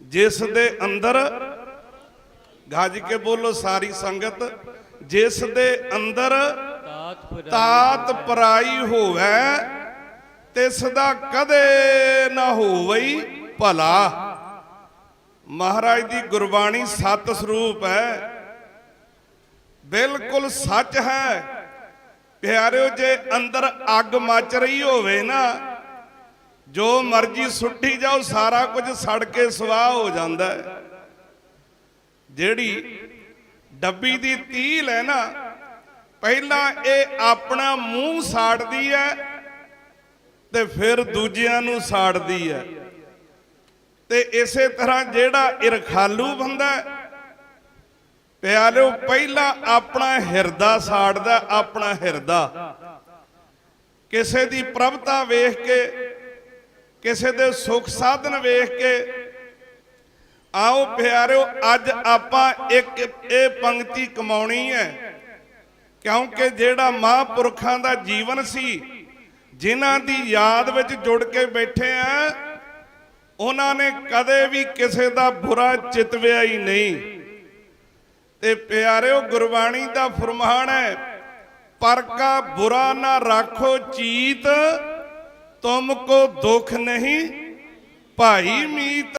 ਜਿਸ ਦੇ ਅੰਦਰ ਗੱਜ ਕੇ ਬੋਲੋ ਸਾਰੀ ਸੰਗਤ ਜਿਸ ਦੇ ਅੰਦਰ ਤਾਤ ਪੁਰਾਈ ਹੋਵੇ ਤਿਸ ਦਾ ਕਦੇ ਨਾ ਹੋਵਈ ਭਲਾ। ਮਹਾਰਾਜ ਦੀ ਗੁਰਬਾਣੀ ਸਤ ਸਰੂਪ ਹੈ। ਬਿਲਕੁਲ ਸੱਚ ਹੈ। ਪਿਆਰਿਓ ਜੇ ਅੰਦਰ ਅੱਗ ਮੱਚ ਰਹੀ ਹੋਵੇ ਨਾ ਜੋ ਮਰਜ਼ੀ ਸੁੱਟੀ ਜਾਓ ਸਾਰਾ ਕੁਝ ਸੜ ਕੇ ਸਵਾਹ ਹੋ ਜਾਂਦਾ ਹੈ। ਜਿਹੜੀ ਡੱਬੀ ਦੀ ਤੀਲ ਹੈ ਨਾ ਪਹਿਲਾਂ ਇਹ ਆਪਣਾ ਮੂੰਹ ਸਾੜਦੀ ਹੈ ਤੇ ਫਿਰ ਦੂਜਿਆਂ ਨੂੰ ਸਾੜਦੀ ਹੈ। ਤੇ ਇਸੇ ਤਰ੍ਹਾਂ ਜਿਹੜਾ ਇਰਖਾਲੂ ਬੰਦਾ ਹੈ, ਪਿਆਰਿਓ ਪਹਿਲਾਂ ਆਪਣਾ ਹਿਰਦਾ ਸਾੜਦਾ ਆਪਣਾ ਹਿਰਦਾ। ਕਿਸੇ ਦੀ ਪ੍ਰਭਤਾ ਵੇਖ ਕੇ ਕਿਸੇ ਦੇ ਸੁਖ ਸਾਧਨ ਵੇਖ ਕੇ, ਆਓ ਪਿਆਰਿਓ, ਅੱਜ ਆਪਾਂ ਇੱਕ ਇਹ ਪੰਕਤੀ ਕਮਾਉਣੀ ਹੈ। ਕਿਉਂਕਿ ਜਿਹੜਾ ਮਹਾਂਪੁਰਖਾਂ ਦਾ ਜੀਵਨ ਸੀ, ਜਿਨ੍ਹਾਂ ਦੀ ਯਾਦ ਵਿੱਚ ਜੁੜ ਕੇ ਬੈਠੇ ਆ, ਉਹਨਾਂ ਨੇ ਕਦੇ ਵੀ ਕਿਸੇ ਦਾ ਬੁਰਾ ਚਿਤਵਿਆ ਹੀ ਨਹੀਂ। ਤੇ ਪਿਆਰਿਓ, ਗੁਰਬਾਣੀ ਦਾ ਫਰਮਾਨ ਹੈ ਪਰ ਕਾ ਬੁਰਾ ਨਾ ਰੱਖੋ ਚੀਤ ਤੁਮ ਕੋ ਦੁਖ ਨਹੀਂ ਭਾਈ ਮੀਤ